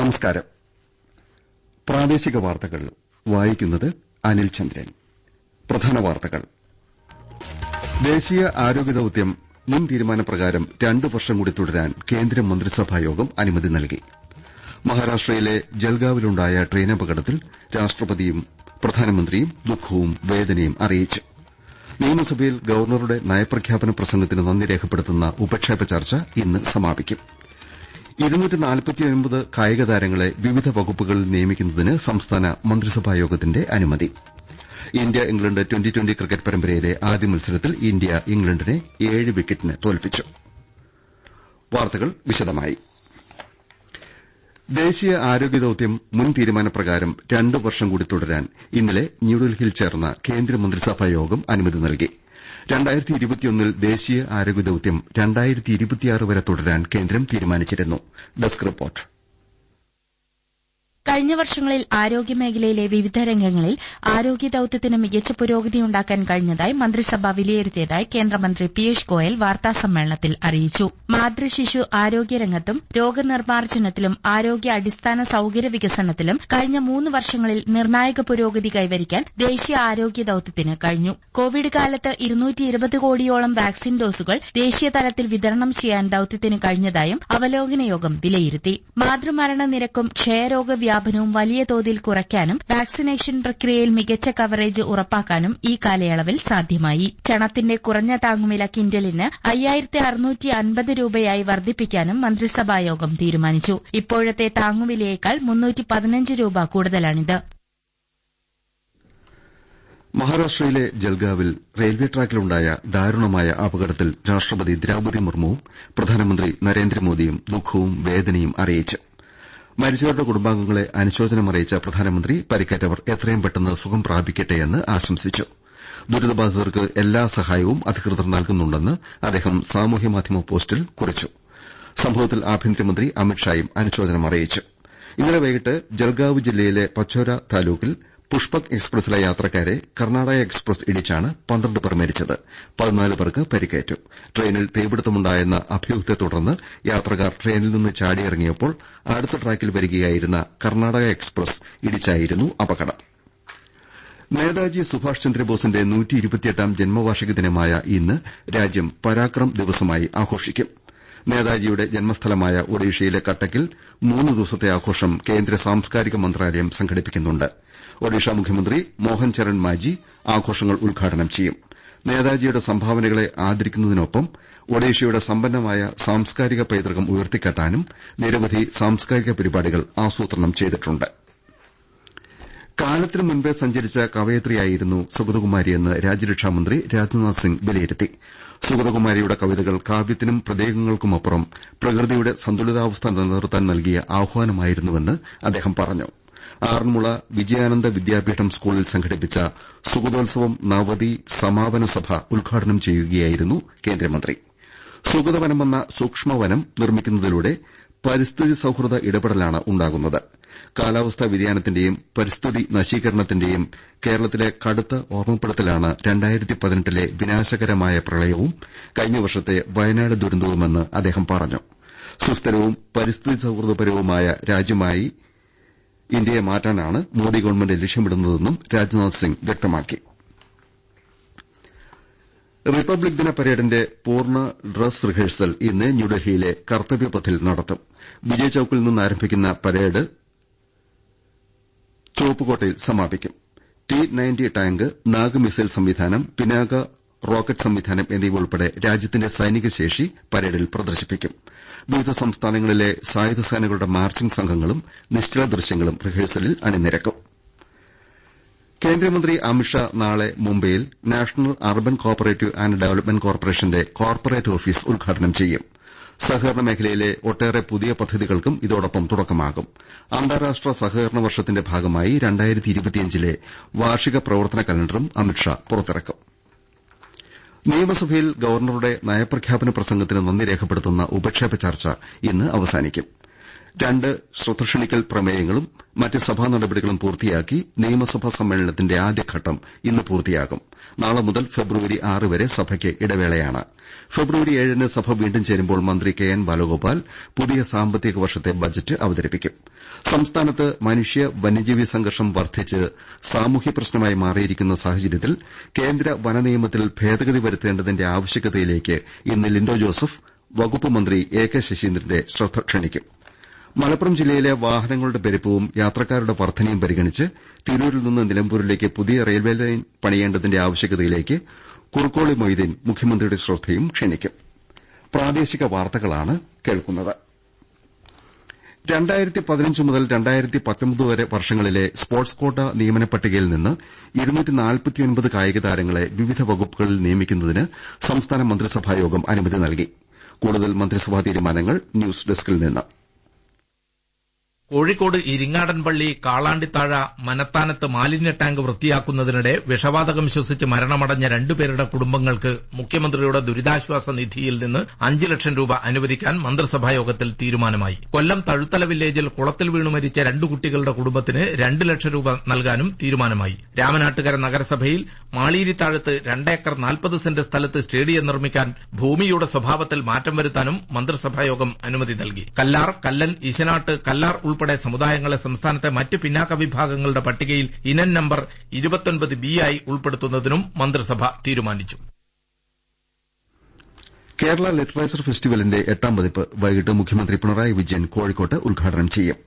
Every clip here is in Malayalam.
നമസ്കാരം. പ്രാദേശിക വാർത്തകൾ വായിക്കുന്നത് അനിൽ ചന്ദ്രൻ. പ്രധാന വാർത്തകൾ. ദേശീയ ആരോഗ്യ ദൌത്യം മുൻ തീരുമാനപ്രകാരം രണ്ടു വർഷം കൂടി തുടരാൻ കേന്ദ്ര മന്ത്രിസഭായോഗം അനുമതി നൽകി. മഹാരാഷ്ട്രയിലെ ജൽഗാവിലുണ്ടായ ട്രെയിൻ അപകടത്തിൽ രാഷ്ട്രപതിയും പ്രധാനമന്ത്രിയും ദുഃഖവും വേദനയും അറിയിച്ചു. നിയമസഭയിൽ ഗവർണറുടെ നയപ്രഖ്യാപന പ്രസംഗത്തിന് നന്ദി രേഖപ്പെടുത്തുന്ന ഉപക്ഷേപ ചർച്ച ഇന്ന് സമാപിക്കും. കായിക താരങ്ങളെ വിവിധ വകുപ്പുകളിൽ നിയമിക്കുന്നതിന് സംസ്ഥാന മന്ത്രിസഭാ യോഗത്തിന്റെ അനുമതി. India England twenty twenty cricket പരമ്പരയിലെ ആദ്യ മത്സരത്തിൽ ഇന്ത്യ ഇംഗ്ലണ്ടിനെ ഏഴ് വിക്കറ്റിന് തോൽപ്പിച്ചു. ദേശീയ ആരോഗ്യ ദൌത്യം മുൻ തീരുമാനപ്രകാരം രണ്ട് വർഷം കൂടി തുടരാൻ ഇന്നലെ ന്യൂഡൽഹിയിൽ ചേർന്ന കേന്ദ്രമന്ത്രിസഭാ യോഗം അനുമതി നൽകി. ൽ ദേശീയ ആരോഗ്യ ദൌത്യം വരെ തുടരാൻ കേന്ദ്രം തീരുമാനിച്ചിരുന്നു. Desk report. കഴിഞ്ഞ വർഷങ്ങളിൽ ആരോഗ്യമേഖലയിലെ വിവിധ രംഗങ്ങളിൽ ആരോഗ്യ ദൌത്യത്തിന് മികച്ച പുരോഗതിയുണ്ടാക്കാൻ കഴിഞ്ഞതായി മന്ത്രിസഭ വിലയിരുത്തിയതായി കേന്ദ്രമന്ത്രി പീയൂഷ് ഗോയൽ വാർത്താസമ്മേളനത്തിൽ അറിയിച്ചു. മാതൃശിശു ആരോഗ്യരംഗത്തും രോഗനിർമ്മാർജനത്തിലും ആരോഗ്യ അടിസ്ഥാന സൌകര്യ വികസനത്തിലും കഴിഞ്ഞ മൂന്ന് വർഷങ്ങളിൽ നിർണായക പുരോഗതി കൈവരിക്കാൻ ദേശീയ ആരോഗ്യ ദൌത്യത്തിന് കഴിഞ്ഞു. കോവിഡ് കാലത്ത് കോടിയോളം വാക്സിൻ ഡോസുകൾ ദേശീയ തലത്തിൽ വിതരണം ചെയ്യാൻ ദൌത്യത്തിന് കഴിഞ്ഞതായും അവലോകന യോഗം വിലയിരുത്തി. മാതൃമരണ നിരക്കും ക്ഷയരോഗ വ്യാപനവും വലിയ തോതിൽ കുറയ്ക്കാനും വാക്സിനേഷൻ പ്രക്രിയയിൽ മികച്ച കവറേജ് ഉറപ്പാക്കാനും ഈ കാലയളവിൽ സാധ്യമായി. ചണത്തിന്റെ കുറഞ്ഞ താങ്ങുവില കിൻഡലിന് അയ്യായിരത്തി രൂപയായി വർദ്ധിപ്പിക്കാനും മന്ത്രിസഭായോഗം തീരുമാനിച്ചു. ഇപ്പോഴത്തെ താങ്ങുവിലയേക്കാൾ മുന്നൂറ്റി പതിനഞ്ച് രൂപ കൂടുതലാണിത്. മഹാരാഷ്ട്രയിലെ ജൽഗാവിൽ റെയിൽവേ ട്രാക്കിലുണ്ടായ ദാരുണമായ അപകടത്തിൽ രാഷ്ട്രപതി ദ്രൌപതി മുർമുവും പ്രധാനമന്ത്രി നരേന്ദ്രമോദിയും ദുഃഖവും വേദനയും അറിയിച്ചു. മരിച്ചവരുടെ കുടുംബാംഗങ്ങളെ അനുശോചനമറിയിച്ച പ്രധാനമന്ത്രി പരിക്കേറ്റവർ എത്രയും പെട്ടെന്ന് സുഖം പ്രാപിക്കട്ടെയെന്ന് ആശംസിച്ചു. ദുരിതബാധിതർക്ക് എല്ലാ സഹായവും അധികൃതർ നൽകുന്നുണ്ടെന്ന് അദ്ദേഹം സാമൂഹ്യമാധ്യമ പോസ്റ്റിൽ കുറിച്ചു. സംഭവത്തിൽ ആഭ്യന്തരമന്ത്രി അമിത്ഷായും അനുശോചനമറിയിച്ചു ഇന്നലെ വൈകിട്ട് ജൽഗാവ് ജില്ലയിലെ പച്ചോര താലൂക്കിൽ പുഷ്പക് എക്സ്പ്രസിലെ യാത്രക്കാരെ കർണാടക എക്സ്പ്രസ് ഇടിച്ചാണ് പന്ത്രണ്ട് പേർ മരിച്ചത്. പതിനാല് പേർക്ക് പരിക്കേറ്റു. ട്രെയിനിൽ തീപിടുത്തമുണ്ടായെന്ന അഭ്യൂഹത്തെ തുടർന്ന് യാത്രക്കാർ ട്രെയിനിൽ നിന്ന് ചാടിയിറങ്ങിയപ്പോൾ അടുത്ത ട്രാക്കിൽ വരികയായിരുന്ന കർണാടക എക്സ്പ്രസ് ഇടിച്ചായിരുന്നു അപകടം. നേതാജി സുഭാഷ് ചന്ദ്രബോസിന്റെ ജന്മവാർഷിക ദിനമായ ഇന്ന് രാജ്യം പരാക്രം ദിവസമായി ആഘോഷിക്കും. നേതാജിയുടെ ജന്മസ്ഥലമായ ഒഡീഷയിലെ കട്ടക്കിൽ മൂന്ന് ദിവസത്തെ ആഘോഷം കേന്ദ്ര സാംസ്കാരിക മന്ത്രാലയം സംഘടിപ്പിക്കുന്നുണ്ട്. ഒഡീഷ മുഖ്യമന്ത്രി മോഹൻ ചരൺ മാജി ആഘോഷങ്ങൾ ഉദ്ഘാടനം ചെയ്യും. നേതാജിയുടെ സംഭാവനകളെ ആദരിക്കുന്നതിനൊപ്പം ഒഡീഷയുടെ സമ്പന്നമായ സാംസ്കാരിക പൈതൃകം ഉയർത്തിക്കാട്ടാനും നിരവധി സാംസ്കാരിക പരിപാടികൾ ആസൂത്രണം ചെയ്തിട്ടുണ്ട്. കാലത്തിനു മുൻപേ സഞ്ചരിച്ച കവയത്രിയായിരുന്നു സുഗതകുമാരിയെന്ന് രാജ്യരക്ഷാമന്ത്രി രാജ്നാഥ് സിംഗ് വിലയിരുത്തി. സുഗതകുമാരിയുടെ കവിതകൾ കാവ്യത്തിനും പ്രതീകങ്ങൾക്കുമപ്പുറം പ്രകൃതിയുടെ സന്തുലിതാവസ്ഥ നിലനിർത്താൻ നൽകിയ ആഹ്വാനമായിരുന്നുവെന്ന് അദ്ദേഹം പറഞ്ഞു. ആറന്മുള വിജയാനന്ദ വിദ്യാപീഠം സ്കൂളിൽ സംഘടിപ്പിച്ച സുഗതോത്സവം നവതി സമാപന സഭ ഉദ്ഘാടനം ചെയ്യുകയായിരുന്നു കേന്ദ്രമന്ത്രി. സുഗതവനമെന്ന സൂക്ഷ്മവനം നിർമ്മിക്കുന്നതിലൂടെ പരിസ്ഥിതി സൌഹൃദ ഇടപെടലാണ് ഉണ്ടാകുന്നത്. കാലാവസ്ഥാ വ്യതിയാനത്തിന്റെയും പരിസ്ഥിതി നശീകരണത്തിന്റെയും കേരളത്തിലെ കടുത്ത ഓർമ്മപ്പെടുത്തലാണ് ലെ വിനാശകരമായ പ്രളയവും കഴിഞ്ഞ വർഷത്തെ വയനാട് ദുരന്തവുമെന്ന് അദ്ദേഹം പറഞ്ഞു. സുസ്ഥിരവും പരിസ്ഥിതി സൌഹൃദപരവുമായ രാജ്യമായി ഇന്ത്യയെ മാറ്റാനാണ് മോദി ഗവൺമെന്റ് ലക്ഷ്യമിടുന്നതെന്നും രാജ്നാഥ് സിംഗ് വ്യക്തമാക്കി. റിപ്പബ്ലിക് ദിന പരേഡിന്റെ പൂർണ ഡ്രസ് റിഹേഴ്സൽ ഇന്ന് ന്യൂഡൽഹിയിലെ കർത്തവ്യപഥിൽ നടത്തും. വിജയ് ചൌക്കിൽ നിന്ന് ആരംഭിക്കുന്ന പരേഡ് ചുവപ്പുകോട്ടയിൽ സമാപിക്കും. T ninety tank Nag missile സംവിധാനം പിനാക റോക്കറ്റ് സംവിധാനം എന്നിവ ഉൾപ്പെടെ രാജ്യത്തിന്റെ സൈനിക ശേഷി പരേഡിൽ പ്രദർശിപ്പിക്കും. വിവിധ സംസ്ഥാനങ്ങളിലെ സായുധ സേനകളുടെ മാർച്ചിംഗ് സംഘങ്ങളും നിശ്ചല ദൃശ്യങ്ങളും റിഹേഴ്സലിൽ അണിനിരക്കും. കേന്ദ്രമന്ത്രി അമിത്ഷാ നാളെ മുംബൈയിൽ national urban co operative and development കോർപ്പറേഷന്റെ കോർപ്പറേറ്റ് ഓഫീസ് ഉദ്ഘാടനം ചെയ്യും. സഹകരണ മേഖലയിലെ ഒട്ടേറെ പുതിയ പദ്ധതികൾക്കും ഇതോടൊപ്പം തുടക്കമാകും. അന്താരാഷ്ട്ര സഹകരണ വർഷത്തിന്റെ ഭാഗമായി ലെ വാർഷിക പ്രവർത്തന കലണ്ടറും അമിത്ഷാ പുറത്തിറക്കും. നിയമസഭയിൽ ഗവർണറുടെ നയപ്രഖ്യാപന പ്രസംഗത്തിന് നന്ദി രേഖപ്പെടുത്തുന്ന ഉപക്ഷേപ ചർച്ച ഇന്ന് അവസാനിക്കും. രണ്ട് ശ്രദ്ധക്ഷണിക്കൽ പ്രമേയങ്ങളും മറ്റ് സഭാ നടപടികളും പൂർത്തിയാക്കി നിയമസഭാ സമ്മേളനത്തിന്റെ ആദ്യഘട്ടം ഇന്ന് പൂർത്തിയാകും. നാളെ മുതൽ ഫെബ്രുവരി ആറ് വരെ സഭയ്ക്ക് ഇടവേളയാണ്. ഫെബ്രുവരി ഏഴിന് സഭ വീണ്ടും ചേരുമ്പോൾ മന്ത്രി കെ എൻ ബാലഗോപാൽ പുതിയ സാമ്പത്തിക വർഷത്തെ ബജറ്റ് അവതരിപ്പിക്കും. സംസ്ഥാനത്ത് മനുഷ്യ വന്യജീവി സംഘർഷം വർദ്ധിച്ച് സാമൂഹ്യ പ്രശ്നമായി മാറിയിരിക്കുന്ന സാഹചര്യത്തിൽ കേന്ദ്ര വനനിയമത്തിൽ ഭേദഗതി വരുത്തേണ്ടതിന്റെ ആവശ്യകതയിലേക്ക് ഇന്ന് ലിൻഡോ ജോസഫ് വകുപ്പ് മന്ത്രി എ കെ ശശീന്ദ്രന്റെ ശ്രദ്ധ ക്ഷണിക്കും. മലപ്പുറം ജില്ലയിലെ വാഹനങ്ങളുടെ പെരുപ്പവും യാത്രക്കാരുടെ വർധനയും പരിഗണിച്ച് തിരൂരിൽ നിന്ന് നിലമ്പൂരിലേക്ക് പുതിയ റെയിൽവേ ലൈൻ പണിയേണ്ടതിന്റെ ആവശ്യകതയിലേക്ക് കുറുക്കോളി മൊയ്തീൻ മുഖ്യമന്ത്രിയുടെ ശ്രദ്ധയും ക്ഷണിക്കും. രണ്ടായിരത്തി പതിനഞ്ച് മുതൽ രണ്ടായിരത്തി പത്തൊമ്പത് വരെ വർഷങ്ങളിലെ സ്പോർട്സ് കോട്ട നിയമന പട്ടികയിൽ നിന്ന് ഇരുന്നൂറ്റി നാൽപ്പത്തിയൊൻപത് കായിക താരങ്ങളെ വിവിധ വകുപ്പുകളിൽ നിയമിക്കുന്നതിന് സംസ്ഥാന മന്ത്രിസഭായോഗം അനുമതി നൽകി. കൂടുതൽ മന്ത്രിസഭാ തീരുമാനങ്ങൾ ന്യൂസ് ഡെസ്കിൽ നിന്ന്. കോഴിക്കോട് ഇരിങ്ങാടൻപള്ളി കാളാണ്ടിത്താഴ മനത്താനത്ത് മാലിന്യ ടാങ്ക് വൃത്തിയാക്കുന്നതിനിടെ വിഷവാതകം ശ്വസിച്ച് മരണമടഞ്ഞ രണ്ടുപേരുടെ കുടുംബങ്ങൾക്ക് മുഖ്യമന്ത്രിയുടെ ദുരിതാശ്വാസ നിധിയിൽ നിന്ന് അഞ്ച് ലക്ഷം രൂപ അനുവദിക്കാൻ മന്ത്രിസഭായോഗത്തിൽ തീരുമാനമായി. കൊല്ലം തഴുത്തല വില്ലേജിൽ കുളത്തിൽ വീണു മരിച്ച രണ്ടു കുട്ടികളുടെ കുടുംബത്തിന് രണ്ട് ലക്ഷം രൂപ നൽകാനും തീരുമാനമായി. രാമനാട്ടുകര നഗരസഭയിൽ മാളീരിത്താഴത്ത് രണ്ടേക്കർ നാൽപ്പത് സെന്റ് സ്ഥലത്ത് സ്റ്റേഡിയം നിർമ്മിക്കാൻ ഭൂമിയുടെ സ്വഭാവത്തിൽ മാറ്റം വരുത്താനും മന്ത്രിസഭായോഗം അനുമതി നൽകി. കല്ലാർ കല്ലൻ ഇശനാട്ട് കല്ലാർ ഉൾപ്പെടെ സമുദായങ്ങളെ സംസ്ഥാനത്തെ മറ്റ് പിന്നാക്ക വിഭാഗങ്ങളുടെ പട്ടികയിൽ ഇനൻ നമ്പർ ഇരുപത്തൊൻപത് ബി ആയി ഉൾപ്പെടുത്തുന്നതിനും മന്ത്രിസഭ തീരുമാനിച്ചു. കേരള ലിറ്ററേച്ചർ ഫെസ്റ്റിവലിന്റെ എട്ടാം പതിപ്പ് വൈകിട്ട് മുഖ്യമന്ത്രി പിണറായി വിജയൻ കോഴിക്കോട്ട് ഉദ്ഘാടനം ചെയ്യും.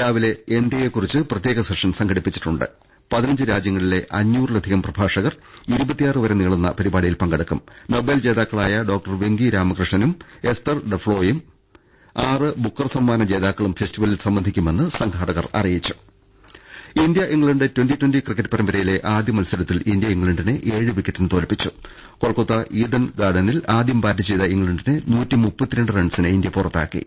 രാവിലെ എൻ ഡി എയെക്കുറിച്ച് പ്രത്യേക സെഷൻ സംഘടിപ്പിച്ചിട്ടുണ്ട്. പതിനഞ്ച് രാജ്യങ്ങളിലെ അഞ്ഞൂറിലധികം പ്രഭാഷകർ ഇരുപത്തിയാറ് വരെ നീളുന്ന പരിപാടിയിൽ പങ്കെടുക്കും. നൊബേൽ ജേതാക്കളായ ഡോക്ടർ വെങ്കി രാമകൃഷ്ണനും എസ്തർ ഡഫ്ലോയും ആറ് ബുക്കർ സമ്മാന ജേതാക്കളും ഫെസ്റ്റിവലിൽ സംബന്ധിക്കുമെന്ന് സംഘാടകർ അറിയിച്ചു. India England twenty twenty cricket പരമ്പരയിലെ ആദ്യ മത്സരത്തിൽ ഇന്ത്യ ഇംഗ്ലണ്ടിനെ ഏഴ് വിക്കറ്റിന് തോൽപ്പിച്ചു. കൊൽക്കത്ത ഈഡൻ ഗാർഡനിൽ ആദ്യം ബാറ്റ് ചെയ്ത ഇംഗ്ലണ്ടിനെ റൺസിന് ഇന്ത്യ പുറത്താക്കി.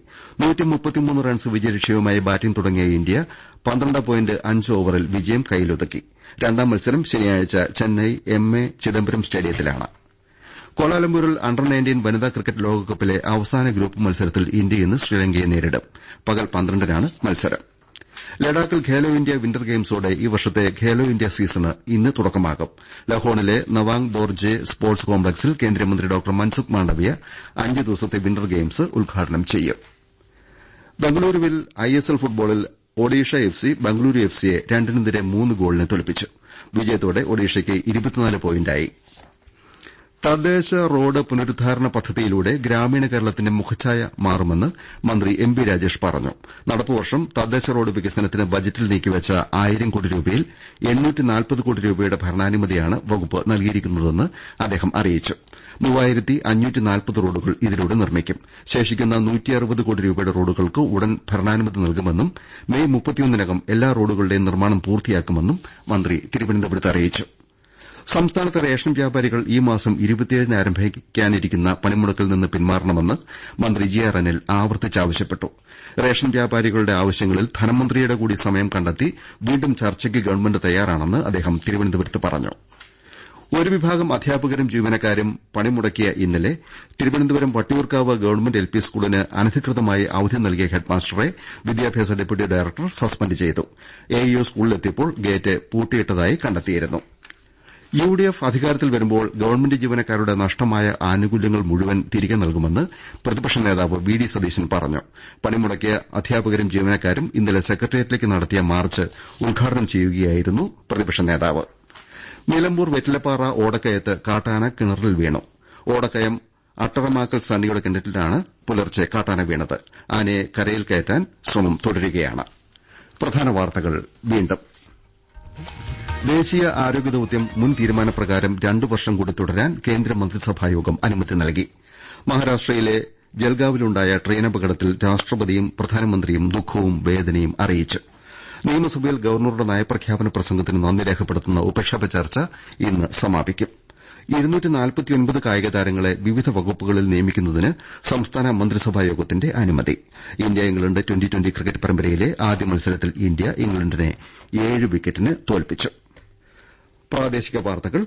റൺസ് വിജയലക്ഷ്യവുമായി ബാറ്റിംഗ് തുടങ്ങിയ ഇന്ത്യ പന്ത്രണ്ട് പോയിന്റ് അഞ്ച് ഓവറിൽ വിജയം കൈയിലൊതുക്കി രണ്ടാം മത്സരം ശനിയാഴ്ച ചെന്നൈ എം എ ചിദംബരം സ്റ്റേഡിയത്തിലാണ്. കോലാലംപൂരിൽ അണ്ടർ നയന്റീൻ വനിതാ ക്രിക്കറ്റ് ലോകകപ്പിലെ അവസാന ഗ്രൂപ്പ് മത്സരത്തിൽ ഇന്ത്യ ഇന്ന് ശ്രീലങ്കയെ നേരിടും. പകൽ പന്ത്രണ്ടിനാണ് മത്സരം. ലഡാക്കിൽ ഖേലോ ഇന്ത്യ വിന്റർ ഗെയിംസോടെ ഈ വർഷത്തെ ഖേലോ ഇന്ത്യ സീസണ് ഇന്ന് തുടക്കമാകും. ലഹോണിലെ നവാങ് ദോർജെ സ്പോർട്സ് കോംപ്ലക്സിൽ കേന്ദ്രമന്ത്രി ഡോ മൻസുഖ് മാണ്ഡവ്യ അഞ്ച് ദിവസത്തെ വിന്റർ ഗെയിംസ് ഉദ്ഘാടനം ചെയ്യും. ബംഗളൂരുവിൽ ഐഎസ്എൽ ഫുട്ബോളിൽ Odisha F C Bengaluru F സിയെ രണ്ടിനെതിരെ മൂന്ന് ഗോളിന് തോൽപ്പിച്ചു. വിജയത്തോടെ ഒഡീഷയ്ക്ക് പോയിന്റായി. തദ്ദേശ റോഡ് പുനരുദ്ധാരണ പദ്ധതിയിലൂടെ ഗ്രാമീണ കേരളത്തിന്റെ മുഖഛായ മാറുമെന്ന് മന്ത്രി എം ബി രാജേഷ് പറഞ്ഞു. നടപ്പുവർഷം തദ്ദേശ റോഡ് വികസനത്തിന് ബജറ്റിൽ നീക്കിവച്ച ആയിരം കോടി രൂപയിൽ കോടി രൂപയുടെ ഭരണാനുമതിയാണ് വകുപ്പ് നൽകിയിരിക്കുന്നതെന്ന് അദ്ദേഹം അറിയിച്ചു. റോഡുകൾ ഇതിലൂടെ നിർമ്മിക്കും. ശേഷിക്കുന്ന കോടി രൂപയുടെ റോഡുകൾക്ക് ഉടൻ ഭരണാനുമതി നൽകുമെന്നും മെയ് മുപ്പത്തിയൊന്നിനകം എല്ലാ റോഡുകളുടെയും നിർമ്മാണം പൂർത്തിയാക്കുമെന്നും മന്ത്രി തിരുവനന്തപുരത്ത് അറിയിച്ചു. സംസ്ഥാനത്തെ റേഷൻ വ്യാപാരികൾ ഈ മാസം ഇരുപത്തിയേഴിന് ആരംഭിക്കാനിരിക്കുന്ന പണിമുടക്കിൽ നിന്ന് പിന്മാറണമെന്ന് മന്ത്രി ജി ആർ അനിൽ ആവർത്തിച്ചാവശ്യപ്പെട്ടു റേഷൻ വ്യാപാരികളുടെ ആവശ്യങ്ങളിൽ ധനമന്ത്രിയുടെ കൂടി സമയം കണ്ടെത്തി വീണ്ടും ചർച്ചയ്ക്ക് ഗവൺമെന്റ് തയ്യാറാണെന്ന് അദ്ദേഹം തിരുവനന്തപുരത്ത് പറഞ്ഞു. ഒരു വിഭാഗം അധ്യാപകരും ജീവനക്കാരും പണിമുടക്കിയ ഇന്നലെ Thiruvananthapuram Vattiyoorkavu government L P സ്കൂളിന് അനധികൃതമായി അവധി നൽകിയ ഹെഡ്മാസ്റ്ററെ വിദ്യാഭ്യാസ ഡെപ്യൂട്ടി ഡയറക്ടർ സസ്പെൻഡ് ചെയ്തു. എഇഒ സ്കൂളിലെത്തിയപ്പോൾ ഗേറ്റ് പൂട്ടിയിട്ടതായി കണ്ടെത്തിയിരുന്നു. യു ഡി എഫ് അധികാരത്തിൽ വരുമ്പോൾ ഗവൺമെന്റ് ജീവനക്കാരുടെ നഷ്ടമായ ആനുകൂല്യങ്ങൾ മുഴുവൻ തിരികെ നൽകുമെന്ന് പ്രതിപക്ഷ നേതാവ് വി ഡി സതീശൻ പറഞ്ഞു. പണിമുടക്കിയ അധ്യാപകരും ജീവനക്കാരും ഇന്നലെ സെക്രട്ടേറിയറ്റിലേക്ക് നടത്തിയ മാർച്ച് ഉദ്ഘാടനം ചെയ്യുകയായിരുന്നു പ്രതിപക്ഷ നേതാവ്. നിലമ്പൂർ വെറ്റിലപ്പാറ ഓടക്കയത്ത് കാട്ടാന കിണറിൽ വീണു. ഓടക്കയം അട്ടറമാക്കൽ സണ്ണിയുടെ കിണറ്റിലാണ് പുലർച്ചെ കാട്ടാന വീണത്. ആനയെ കരയിൽ കയറ്റാൻ ശ്രമം തുടരുകയാണ്. ദേശീയ ആരോഗ്യ ദൌത്യം മുൻ തീരുമാനപ്രകാരം രണ്ടു വർഷം കൂടി തുടരാൻ കേന്ദ്ര മന്ത്രിസഭായോഗം അനുമതി നൽകി. മഹാരാഷ്ട്രയിലെ ജൽഗാവിലുണ്ടായ ട്രെയിനപകടത്തിൽ രാഷ്ട്രപതിയും പ്രധാനമന്ത്രിയും ദുഃഖവും വേദനയും അറിയിച്ചു. നിയമസഭയിൽ ഗവർണറുടെ നയപ്രഖ്യാപന പ്രസംഗത്തിന് നന്ദി രേഖപ്പെടുത്തുന്ന ഉപക്ഷേപ ചർച്ച ഇന്ന് സമാപിക്കും. കായിക താരങ്ങളെ വിവിധ വകുപ്പുകളിൽ നിയമിക്കുന്നതിന് സംസ്ഥാന മന്ത്രിസഭായോഗത്തിന്റെ അനുമതി. India England twenty twenty cricket പരമ്പരയിലെ ആദ്യ മത്സരത്തിൽ ഇന്ത്യ ഇംഗ്ലണ്ടിനെ ഏഴ് വിക്കറ്റിന് തോൽപ്പിച്ചു. പ്രാദേശിക വാർത്തകൾ